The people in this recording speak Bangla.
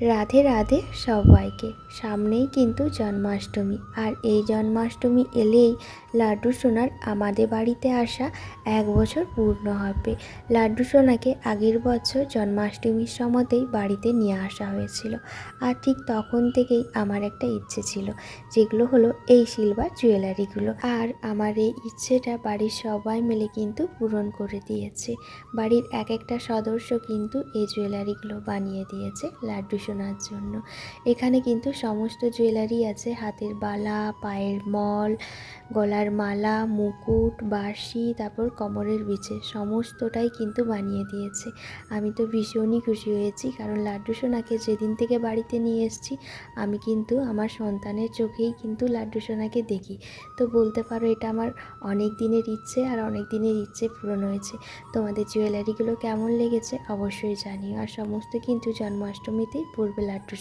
রাধে রাধে সবাইকে। সামনেই কিন্তু জন্মাষ্টমী। আর এই জন্মাষ্টমী এলেই লাড্ডু সোনার আমাদের বাড়িতে আসা এক বছর পূর্ণ হবে। লাড্ডু সোনাকে আগের বছর জন্মাষ্টমীর সময়তেই বাড়িতে নিয়ে আসা হয়েছিল। আর ঠিক তখন থেকেই আমার একটা ইচ্ছে ছিল, যেগুলো হলো এই সিলভার জুয়েলারিগুলো। আর আমার এই ইচ্ছেটা বাড়ির সবাই মিলে কিন্তু পূরণ করে দিয়েছে। বাড়ির এক একটা সদস্য কিন্তু এই জুয়েলারিগুলো বানিয়ে দিয়েছে লাড্ডু সোনার জন্য। এখানে কিন্তু সমস্ত জুয়েলারি আছে। হাতের বালা, পায়ের মল, গলার মালা, মুকুট, বাঁশি, তারপর কমরের বিছে, সমস্তটাই কিন্তু বানিয়ে দিয়েছে। আমি তো ভীষণই খুশি হয়েছি, কারণ লাড্ডু সোনাকে যেদিন থেকে বাড়িতে নিয়ে এসেছি, আমি কিন্তু আমার সন্তানের চোখেই কিন্তু লাড্ডু সোনাকে দেখি। তো বলতে পারো, এটা আমার অনেক দিনের ইচ্ছে আর অনেক দিনের ইচ্ছে পূরণ হয়েছে। তোমাদের জুয়েলারিগুলো কেমন লেগেছে অবশ্যই জানিও। আর সমস্ত কিন্তু জন্মাষ্টমীতেই পড়বে লাড্ডু